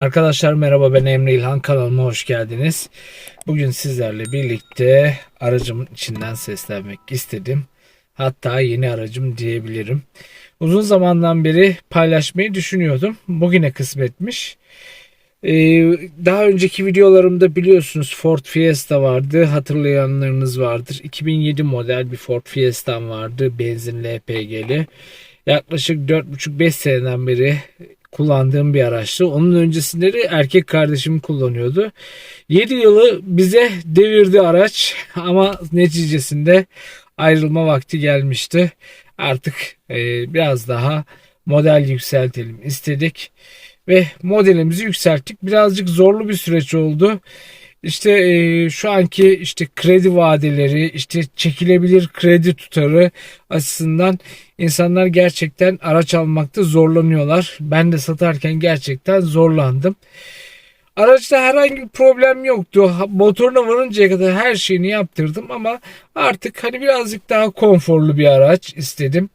Arkadaşlar merhaba ben Emre İlhan kanalıma hoş geldiniz. Bugün sizlerle birlikte aracımın içinden seslenmek istedim. Hatta yeni aracım diyebilirim. Uzun zamandan beri paylaşmayı düşünüyordum. Bugüne kısmetmiş. Ee, daha önceki videolarımda biliyorsunuz Ford Fiesta vardı. Hatırlayanlarınız vardır. 2007 model bir Ford Fiesta'm vardı. Benzinli LPG'li. Yaklaşık 4,5-5 seneden beri kullandığım bir araçtı. Onun öncesinde de erkek kardeşim kullanıyordu. 7 yılı bize devirdi araç ama neticesinde ayrılma vakti gelmişti. Artık e, biraz daha model yükseltelim istedik ve modelimizi yükselttik. Birazcık zorlu bir süreç oldu. İşte e, şu anki işte kredi vadeleri, işte çekilebilir kredi tutarı açısından insanlar gerçekten araç almakta zorlanıyorlar. Ben de satarken gerçekten zorlandım. Araçta herhangi bir problem yoktu. Motoruna varıncaya kadar her şeyini yaptırdım ama artık hani birazcık daha konforlu bir araç istedim.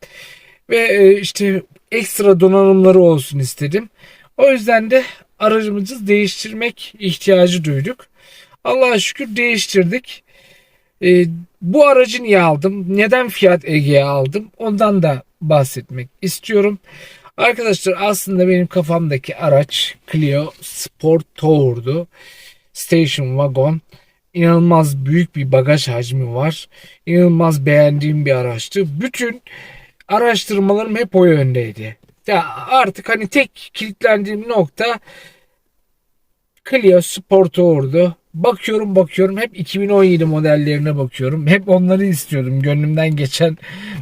Ve e, işte ekstra donanımları olsun istedim. O yüzden de aracımızı değiştirmek ihtiyacı duyduk. Allah'a şükür değiştirdik. E, bu aracı niye aldım? Neden Fiat Ege'ye aldım? Ondan da bahsetmek istiyorum. Arkadaşlar aslında benim kafamdaki araç Clio Sport Tour'du. Station Wagon. İnanılmaz büyük bir bagaj hacmi var. İnanılmaz beğendiğim bir araçtı. Bütün araştırmalarım hep o yöndeydi. Ya artık hani tek kilitlendiğim nokta Clio Sport Tour'du. Bakıyorum bakıyorum hep 2017 modellerine bakıyorum. Hep onları istiyordum. Gönlümden geçen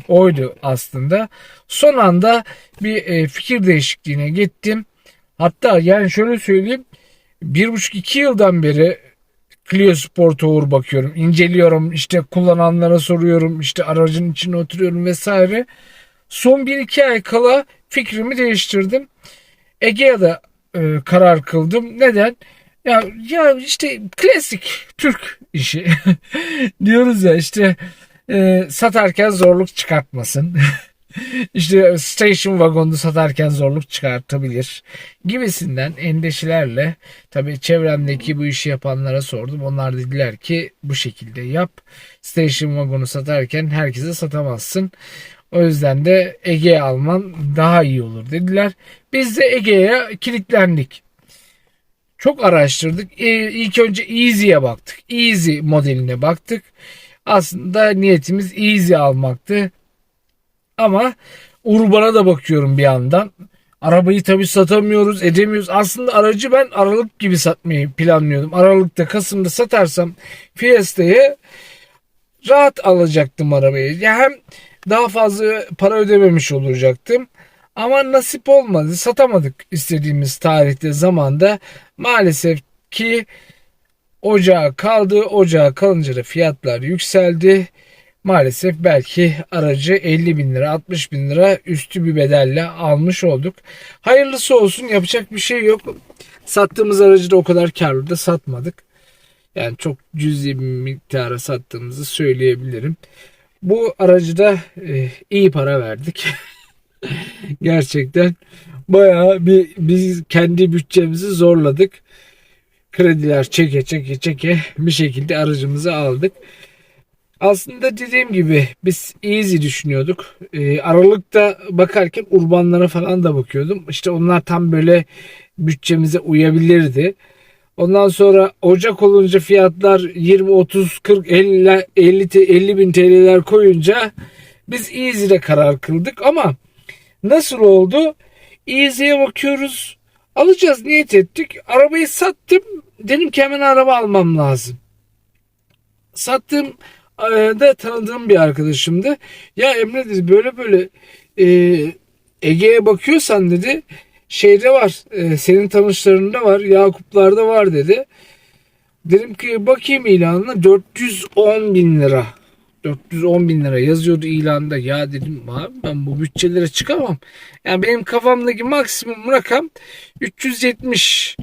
oydu aslında. Son anda bir e, fikir değişikliğine gittim. Hatta yani şöyle söyleyeyim. Bir buçuk iki yıldan beri Clio Sport Tour bakıyorum. inceliyorum. işte kullananlara soruyorum. işte aracın içine oturuyorum vesaire. Son bir iki ay kala fikrimi değiştirdim. Egea'da e, karar kıldım. Neden? Ya ya işte klasik Türk işi diyoruz ya işte e, satarken zorluk çıkartmasın. işte station wagon'u satarken zorluk çıkartabilir gibisinden endişelerle tabii çevremdeki bu işi yapanlara sordum. Onlar dediler ki bu şekilde yap. Station wagon'u satarken herkese satamazsın. O yüzden de Ege'ye alman daha iyi olur dediler. Biz de Ege'ye kilitlendik. Çok araştırdık. Ee, ilk önce Easy'ye baktık. Easy modeline baktık. Aslında niyetimiz Easy almaktı. Ama Urban'a da bakıyorum bir yandan. Arabayı tabii satamıyoruz, edemiyoruz. Aslında aracı ben Aralık gibi satmayı planlıyordum. Aralık'ta, Kasım'da satarsam Fiesta'yı rahat alacaktım arabayı. Ya hem daha fazla para ödememiş olacaktım. Ama nasip olmadı. Satamadık istediğimiz tarihte zamanda. Maalesef ki ocağa kaldı. Ocağa kalınca da fiyatlar yükseldi. Maalesef belki aracı 50 bin lira 60 bin lira üstü bir bedelle almış olduk. Hayırlısı olsun yapacak bir şey yok. Sattığımız aracı da o kadar karlı da satmadık. Yani çok cüzi bir miktara sattığımızı söyleyebilirim. Bu aracı da e, iyi para verdik. Gerçekten bayağı bir biz kendi bütçemizi zorladık. Krediler çeke çeke çeke bir şekilde aracımızı aldık. Aslında dediğim gibi biz easy düşünüyorduk. Ee, Aralıkta bakarken urbanlara falan da bakıyordum. İşte onlar tam böyle bütçemize uyabilirdi. Ondan sonra Ocak olunca fiyatlar 20, 30, 40, 50, 50, 50 bin TL'ler koyunca biz Easy'de karar kıldık ama nasıl oldu? Easy'ye bakıyoruz. Alacağız niyet ettik. Arabayı sattım. Dedim ki hemen araba almam lazım. Sattım e, da tanıdığım bir arkadaşımdı. Ya Emre dedi böyle böyle e, Ege'ye bakıyorsan dedi şeyde var e, senin tanışlarında var Yakuplar'da var dedi. Dedim ki bakayım ilanına 410 bin lira. 410 bin lira yazıyordu ilanda. Ya dedim abi ben bu bütçelere çıkamam. Yani benim kafamdaki maksimum rakam 370.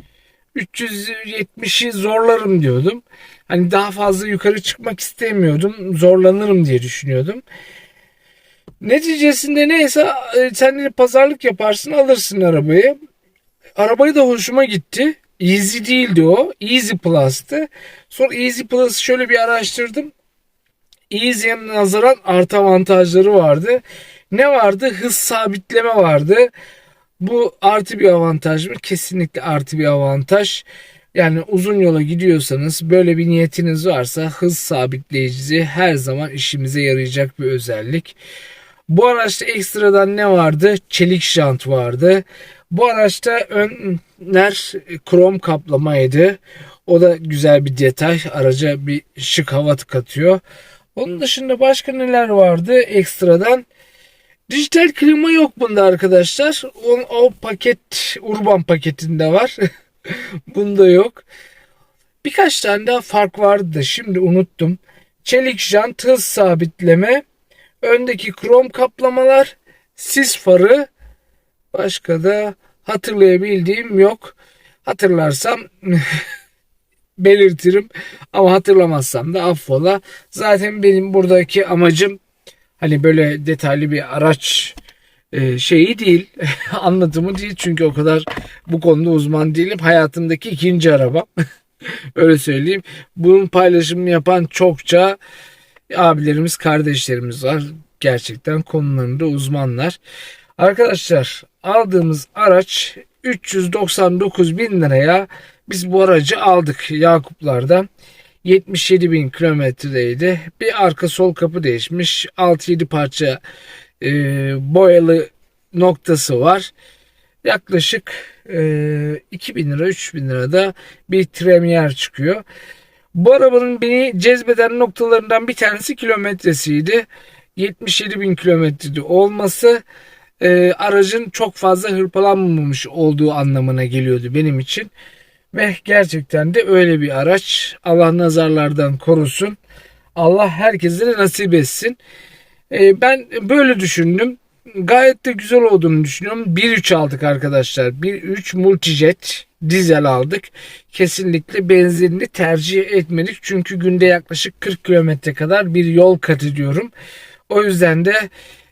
370'i zorlarım diyordum. Hani daha fazla yukarı çıkmak istemiyordum. Zorlanırım diye düşünüyordum. Neticesinde neyse e, sen de pazarlık yaparsın alırsın arabayı. arabayı da hoşuma gitti. Easy değildi o. Easy Plus'tı. Sonra Easy Plus'ı şöyle bir araştırdım. Easy'ye nazaran artı avantajları vardı. Ne vardı? Hız sabitleme vardı. Bu artı bir avantaj mı? Kesinlikle artı bir avantaj. Yani uzun yola gidiyorsanız böyle bir niyetiniz varsa hız sabitleyicisi her zaman işimize yarayacak bir özellik. Bu araçta ekstradan ne vardı? Çelik jant vardı. Bu araçta önler krom kaplamaydı. O da güzel bir detay. Araca bir şık hava katıyor. Onun dışında başka neler vardı ekstradan? Dijital klima yok bunda arkadaşlar. O, o paket Urban paketinde var. bunda yok. Birkaç tane daha fark vardı da şimdi unuttum. Çelik jant hız sabitleme, öndeki krom kaplamalar, sis farı, başka da hatırlayabildiğim yok. Hatırlarsam belirtirim. Ama hatırlamazsam da affola. Zaten benim buradaki amacım hani böyle detaylı bir araç e, şeyi değil anlatımı değil. Çünkü o kadar bu konuda uzman değilim. Hayatımdaki ikinci arabam. Öyle söyleyeyim. Bunun paylaşımını yapan çokça abilerimiz kardeşlerimiz var. Gerçekten konularında uzmanlar. Arkadaşlar aldığımız araç 399 bin liraya biz bu aracı aldık Yakuplardan 77 bin kilometredeydi. Bir arka sol kapı değişmiş. 6-7 parça e, boyalı noktası var. Yaklaşık e, 2000 lira 3000 lirada bir tremiyer çıkıyor. Bu arabanın beni cezbeden noktalarından bir tanesi kilometresiydi. 77 bin kilometrede olması e, aracın çok fazla hırpalanmamış olduğu anlamına geliyordu benim için. Ve gerçekten de öyle bir araç. Allah nazarlardan korusun. Allah herkese nasip etsin. Ee, ben böyle düşündüm. Gayet de güzel olduğunu düşünüyorum. 1.3 aldık arkadaşlar. 1.3 Multijet dizel aldık. Kesinlikle benzinli tercih etmedik. Çünkü günde yaklaşık 40 kilometre kadar bir yol kat ediyorum. O yüzden de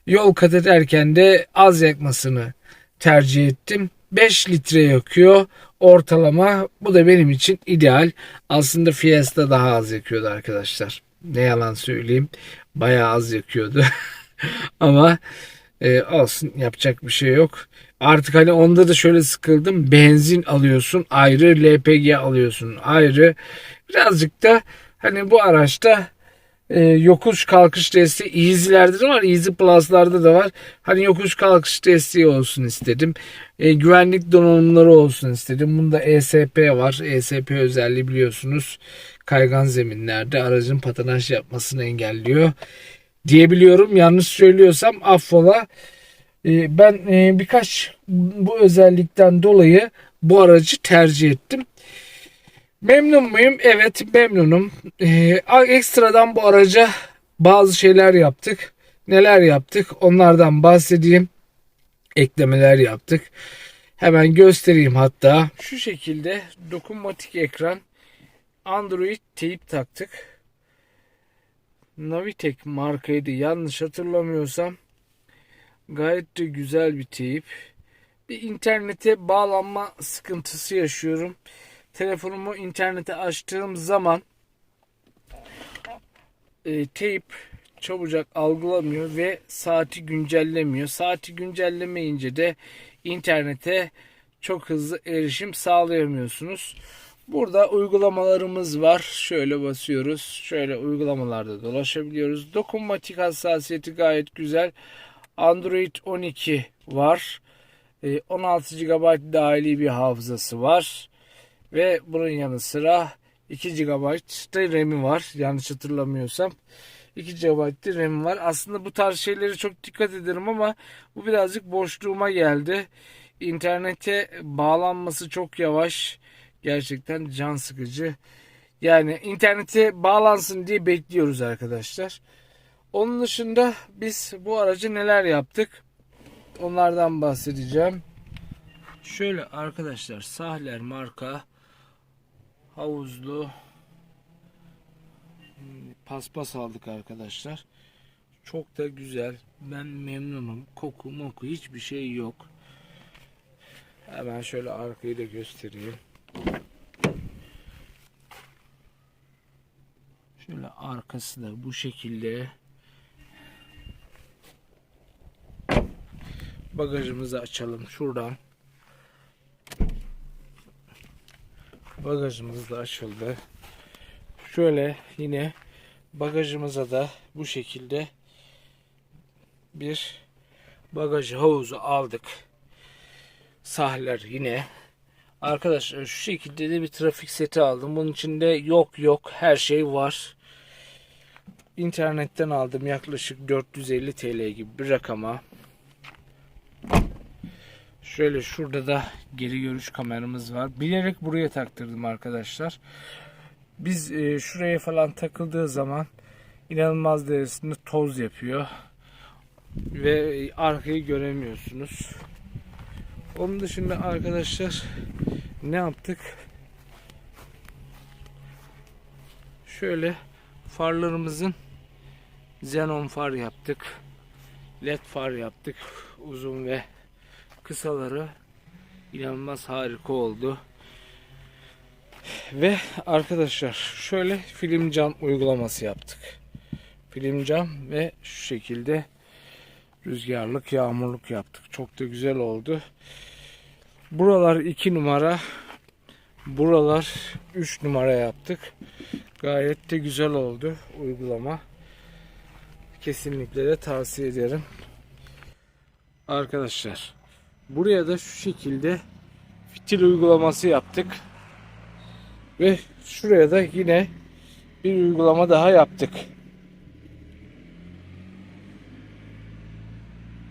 yol kat ederken de az yakmasını tercih ettim. 5 litre yakıyor ortalama. Bu da benim için ideal. Aslında Fiesta daha az yakıyordu arkadaşlar. Ne yalan söyleyeyim. Bayağı az yakıyordu. Ama e, olsun yapacak bir şey yok. Artık hani onda da şöyle sıkıldım. Benzin alıyorsun ayrı LPG alıyorsun ayrı. Birazcık da hani bu araçta e, yokuş kalkış desteği Easy'lerde de var. Easy Plus'larda da var. Hani yokuş kalkış desteği olsun istedim. E, güvenlik donanımları olsun istedim. Bunda ESP var. ESP özelliği biliyorsunuz. Kaygan zeminlerde aracın patinaj yapmasını engelliyor. Diyebiliyorum. Yanlış söylüyorsam affola. E, ben e, birkaç bu özellikten dolayı bu aracı tercih ettim. Memnun muyum? Evet memnunum. Ee, ekstradan bu araca bazı şeyler yaptık. Neler yaptık? Onlardan bahsedeyim. Eklemeler yaptık. Hemen göstereyim hatta. Şu şekilde dokunmatik ekran Android teyip taktık. Navitek markaydı yanlış hatırlamıyorsam. Gayet de güzel bir teyip. Bir internete bağlanma sıkıntısı yaşıyorum telefonumu internete açtığım zaman e, teyp çabucak algılamıyor ve saati güncellemiyor. Saati güncellemeyince de internete çok hızlı erişim sağlayamıyorsunuz. Burada uygulamalarımız var. Şöyle basıyoruz. Şöyle uygulamalarda dolaşabiliyoruz. Dokunmatik hassasiyeti gayet güzel. Android 12 var. 16 e, GB dahili bir hafızası var. Ve bunun yanı sıra 2 GB da RAM'i var. Yanlış hatırlamıyorsam. 2 GB RAM var. Aslında bu tarz şeylere çok dikkat ederim ama bu birazcık boşluğuma geldi. İnternete bağlanması çok yavaş. Gerçekten can sıkıcı. Yani internete bağlansın diye bekliyoruz arkadaşlar. Onun dışında biz bu aracı neler yaptık? Onlardan bahsedeceğim. Şöyle arkadaşlar Sahler marka havuzlu paspas aldık arkadaşlar. Çok da güzel. Ben memnunum. Koku moku hiçbir şey yok. Hemen şöyle arkayı da göstereyim. Şöyle arkası da bu şekilde. Bagajımızı açalım şuradan. Bagajımız da açıldı. Şöyle yine bagajımıza da bu şekilde bir bagaj havuzu aldık. Sahler yine. Arkadaşlar şu şekilde de bir trafik seti aldım. Bunun içinde yok yok her şey var. İnternetten aldım yaklaşık 450 TL gibi bir rakama. Şöyle şurada da geri görüş kameramız var. Bilerek buraya taktırdım arkadaşlar. Biz e, şuraya falan takıldığı zaman inanılmaz derecesinde toz yapıyor. Ve arkayı göremiyorsunuz. Onun dışında arkadaşlar ne yaptık? Şöyle farlarımızın xenon far yaptık. led far yaptık. Uzun ve kısaları inanılmaz harika oldu. Ve arkadaşlar şöyle film cam uygulaması yaptık. Film cam ve şu şekilde rüzgarlık yağmurluk yaptık. Çok da güzel oldu. Buralar 2 numara. Buralar 3 numara yaptık. Gayet de güzel oldu uygulama. Kesinlikle de tavsiye ederim. Arkadaşlar buraya da şu şekilde fitil uygulaması yaptık. Ve şuraya da yine bir uygulama daha yaptık.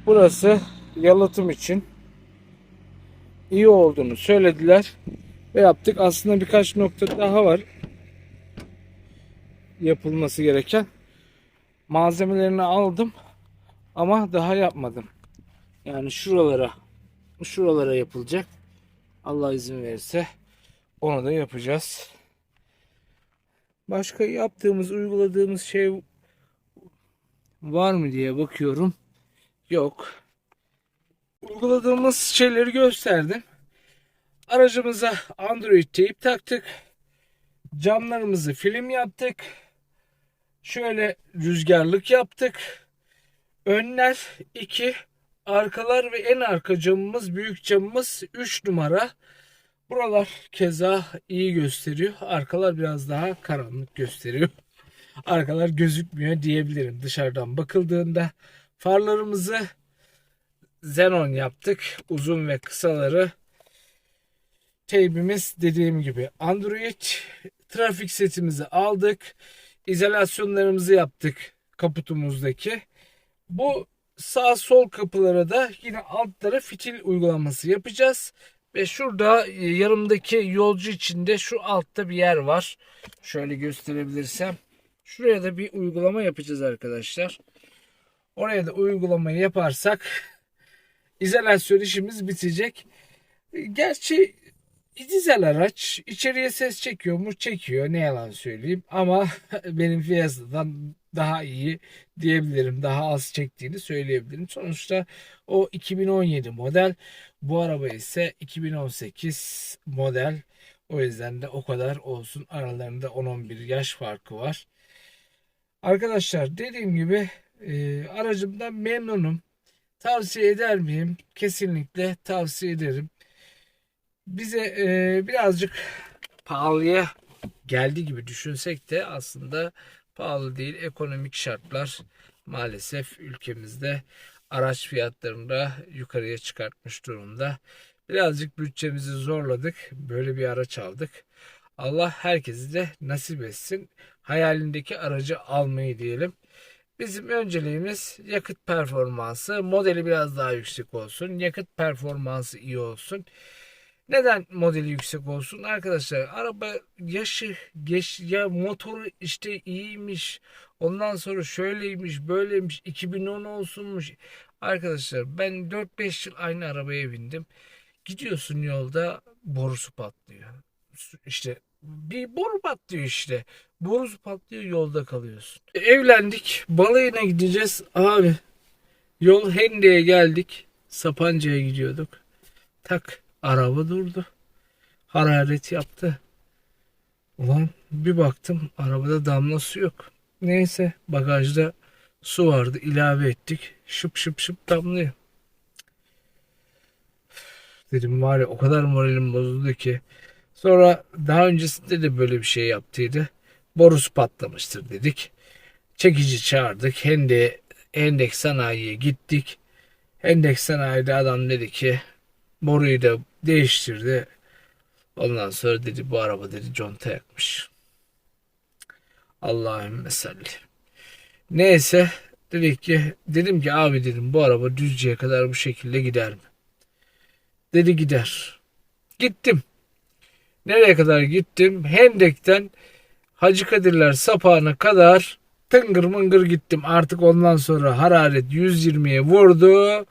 Burası yalıtım için iyi olduğunu söylediler ve yaptık. Aslında birkaç nokta daha var yapılması gereken. Malzemelerini aldım ama daha yapmadım. Yani şuralara şuralara yapılacak. Allah izin verirse onu da yapacağız. Başka yaptığımız, uyguladığımız şey var mı diye bakıyorum. Yok. Uyguladığımız şeyleri gösterdim. Aracımıza Android teyip taktık. Camlarımızı film yaptık. Şöyle rüzgarlık yaptık. Önler 2, arkalar ve en arka camımız, büyük camımız 3 numara. Buralar keza iyi gösteriyor. Arkalar biraz daha karanlık gösteriyor. Arkalar gözükmüyor diyebilirim dışarıdan bakıldığında. Farlarımızı xenon yaptık. Uzun ve kısaları. Teybimiz dediğim gibi Android. Trafik setimizi aldık. İzolasyonlarımızı yaptık kaputumuzdaki. Bu sağ sol kapılara da yine altlara fitil uygulaması yapacağız. Ve şurada e, yarımdaki yolcu içinde şu altta bir yer var. Şöyle gösterebilirsem. Şuraya da bir uygulama yapacağız arkadaşlar. Oraya da uygulamayı yaparsak izolasyon işimiz bitecek. Gerçi dizel araç içeriye ses çekiyor mu? Çekiyor. Ne yalan söyleyeyim. Ama benim Fiesta'dan daha iyi diyebilirim. Daha az çektiğini söyleyebilirim. Sonuçta o 2017 model. Bu araba ise 2018 model. O yüzden de o kadar olsun. Aralarında 10-11 yaş farkı var. Arkadaşlar dediğim gibi e, aracımdan memnunum. Tavsiye eder miyim? Kesinlikle tavsiye ederim. Bize e, birazcık pahalıya geldi gibi düşünsek de aslında pahalı değil. Ekonomik şartlar maalesef ülkemizde araç fiyatlarını da yukarıya çıkartmış durumda. Birazcık bütçemizi zorladık. Böyle bir araç aldık. Allah herkesi de nasip etsin. Hayalindeki aracı almayı diyelim. Bizim önceliğimiz yakıt performansı. Modeli biraz daha yüksek olsun. Yakıt performansı iyi olsun. Neden modeli yüksek olsun? Arkadaşlar araba yaşı geç ya motoru işte iyiymiş. Ondan sonra şöyleymiş, böyleymiş, 2010 olsunmuş. Arkadaşlar ben 4-5 yıl aynı arabaya bindim. Gidiyorsun yolda borusu patlıyor. İşte bir boru patlıyor işte. Borusu patlıyor yolda kalıyorsun. Evlendik. Balayına gideceğiz. Abi yol Hende'ye geldik. Sapanca'ya gidiyorduk. Tak Araba durdu. Hararet yaptı. Ulan bir baktım arabada damla su yok. Neyse bagajda su vardı ilave ettik. Şıp şıp şıp damlıyor. Dedim var ya o kadar moralim bozuldu ki. Sonra daha öncesinde de böyle bir şey yaptıydı. Borusu patlamıştır dedik. Çekici çağırdık. Hende, Hendek sanayiye gittik. Hendek sanayide adam dedi ki boruyu da değiştirdi. Ondan sonra dedi bu araba dedi conta yakmış. Allahümme salli. Neyse dedik ki dedim ki abi dedim bu araba Düzce'ye kadar bu şekilde gider mi? Dedi gider. Gittim. Nereye kadar gittim? Hendek'ten Hacı Kadirler sapağına kadar tıngır mıngır gittim. Artık ondan sonra hararet 120'ye vurdu.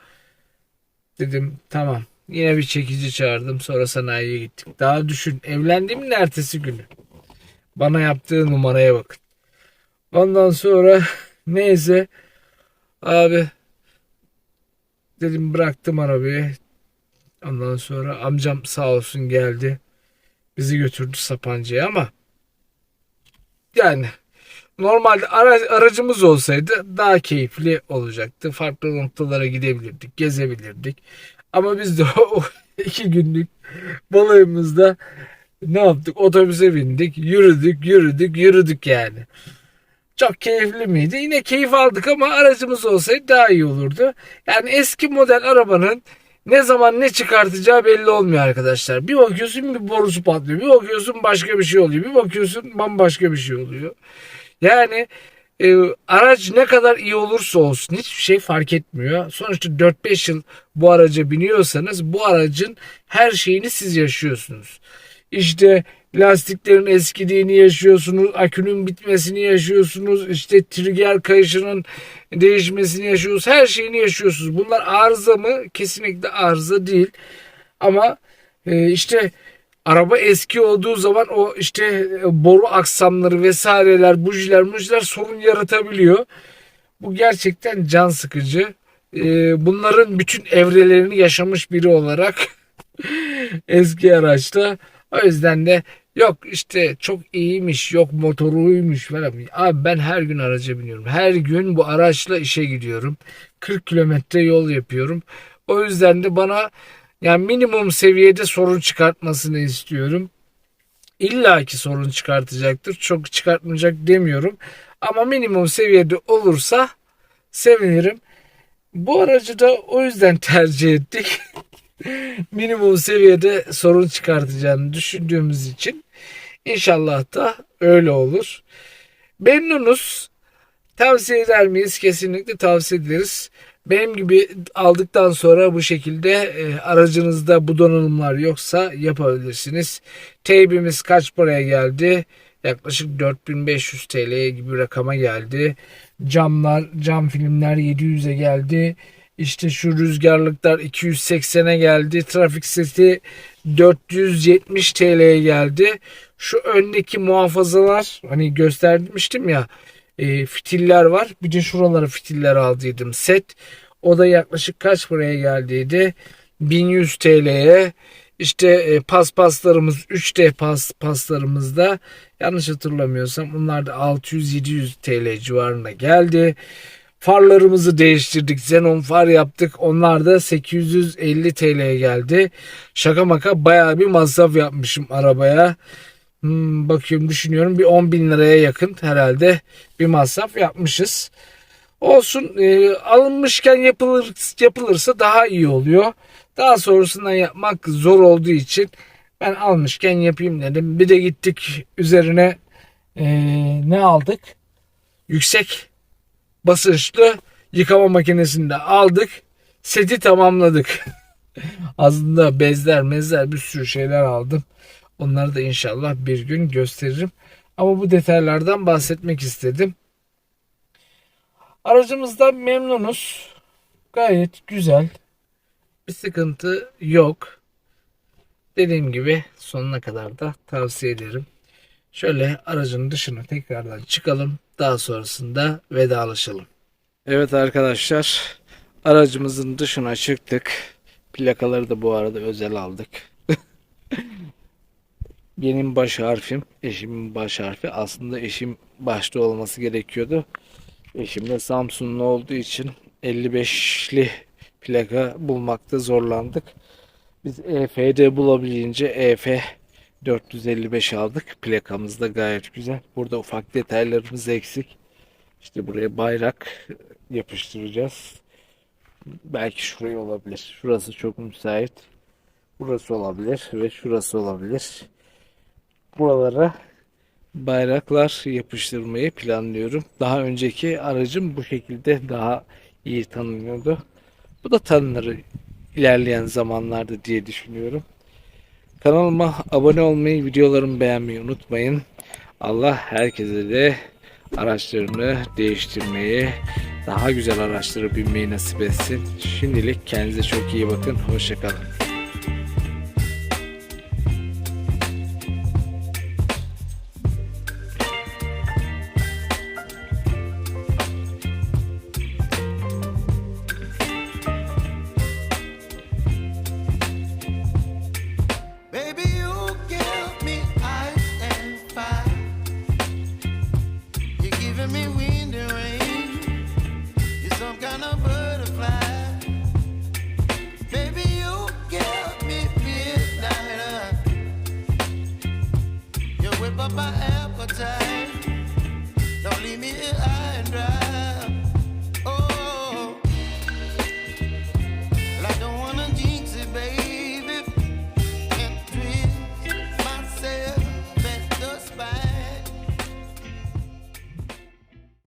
Dedim tamam. Yine bir çekici çağırdım. Sonra sanayiye gittik. Daha düşün. Evlendiğimin ertesi günü. Bana yaptığı numaraya bakın. Ondan sonra neyse abi dedim bıraktım arabayı. Ondan sonra amcam sağ olsun geldi. Bizi götürdü Sapanca'ya ama yani normalde ara- aracımız olsaydı daha keyifli olacaktı. Farklı noktalara gidebilirdik, gezebilirdik. Ama biz de o iki günlük balayımızda ne yaptık? Otobüse bindik, yürüdük, yürüdük, yürüdük yani. Çok keyifli miydi? Yine keyif aldık ama aracımız olsaydı daha iyi olurdu. Yani eski model arabanın ne zaman ne çıkartacağı belli olmuyor arkadaşlar. Bir bakıyorsun bir borusu patlıyor. Bir bakıyorsun başka bir şey oluyor. Bir bakıyorsun bambaşka bir şey oluyor. Yani e, araç ne kadar iyi olursa olsun hiçbir şey fark etmiyor. Sonuçta 4-5 yıl bu araca biniyorsanız bu aracın her şeyini siz yaşıyorsunuz. İşte lastiklerin eskidiğini yaşıyorsunuz, akünün bitmesini yaşıyorsunuz, işte trigger kayışının değişmesini yaşıyorsunuz, her şeyini yaşıyorsunuz. Bunlar arıza mı? Kesinlikle arıza değil. Ama e, işte araba eski olduğu zaman o işte e, boru aksamları vesaireler, bujiler, mujiler sorun yaratabiliyor. Bu gerçekten can sıkıcı. E, bunların bütün evrelerini yaşamış biri olarak eski araçta o yüzden de yok işte çok iyiymiş yok motoruymuş falan. Abi ben her gün araca biniyorum. Her gün bu araçla işe gidiyorum. 40 kilometre yol yapıyorum. O yüzden de bana yani minimum seviyede sorun çıkartmasını istiyorum. İlla ki sorun çıkartacaktır. Çok çıkartmayacak demiyorum. Ama minimum seviyede olursa sevinirim. Bu aracı da o yüzden tercih ettik. minimum seviyede sorun çıkartacağını düşündüğümüz için inşallah da öyle olur. Memnunuz. Tavsiye eder miyiz? Kesinlikle tavsiye ederiz. Benim gibi aldıktan sonra bu şekilde e, aracınızda bu donanımlar yoksa yapabilirsiniz. Teybimiz kaç paraya geldi? Yaklaşık 4500 TL gibi bir rakama geldi. Camlar, cam filmler 700'e geldi. İşte şu rüzgarlıklar 280'e geldi. Trafik seti 470 TL'ye geldi. Şu öndeki muhafazalar hani göstermiştim ya e, fitiller var. Bir de şuralara fitiller aldıydım set. O da yaklaşık kaç paraya geldiydi? 1100 TL'ye. İşte e, paspaslarımız 3D pas paslarımızda yanlış hatırlamıyorsam bunlar da 600-700 TL civarına geldi. Farlarımızı değiştirdik. Xenon far yaptık. Onlar da 850 TL'ye geldi. Şaka maka bayağı bir masraf yapmışım arabaya. Hmm, bakıyorum düşünüyorum bir 10 bin liraya yakın herhalde bir masraf yapmışız. Olsun e, alınmışken yapılır, yapılırsa daha iyi oluyor. Daha sonrasında yapmak zor olduğu için ben almışken yapayım dedim. Bir de gittik üzerine e, ne aldık? Yüksek basınçlı yıkama makinesini de aldık. Seti tamamladık. Aslında bezler mezler bir sürü şeyler aldım. Onları da inşallah bir gün gösteririm. Ama bu detaylardan bahsetmek istedim. Aracımızdan memnunuz. Gayet güzel. Bir sıkıntı yok. Dediğim gibi sonuna kadar da tavsiye ederim. Şöyle aracın dışına tekrardan çıkalım. Daha sonrasında vedalaşalım. Evet arkadaşlar aracımızın dışına çıktık. Plakaları da bu arada özel aldık. Benim baş harfim, eşimin baş harfi. Aslında eşim başta olması gerekiyordu. Eşim de Samsunlu olduğu için 55'li plaka bulmakta zorlandık. Biz EFD bulabildiğince EF 455 aldık. Plakamız da gayet güzel. Burada ufak detaylarımız eksik. İşte buraya bayrak yapıştıracağız. Belki şuraya olabilir. Şurası çok müsait. Burası olabilir ve şurası olabilir. Buralara bayraklar yapıştırmayı planlıyorum. Daha önceki aracım bu şekilde daha iyi tanınıyordu. Bu da tanınır ilerleyen zamanlarda diye düşünüyorum. Kanalıma abone olmayı, videolarımı beğenmeyi unutmayın. Allah herkese de araçlarını değiştirmeyi, daha güzel araçlara binmeyi nasip etsin. Şimdilik kendinize çok iyi bakın. Hoşçakalın.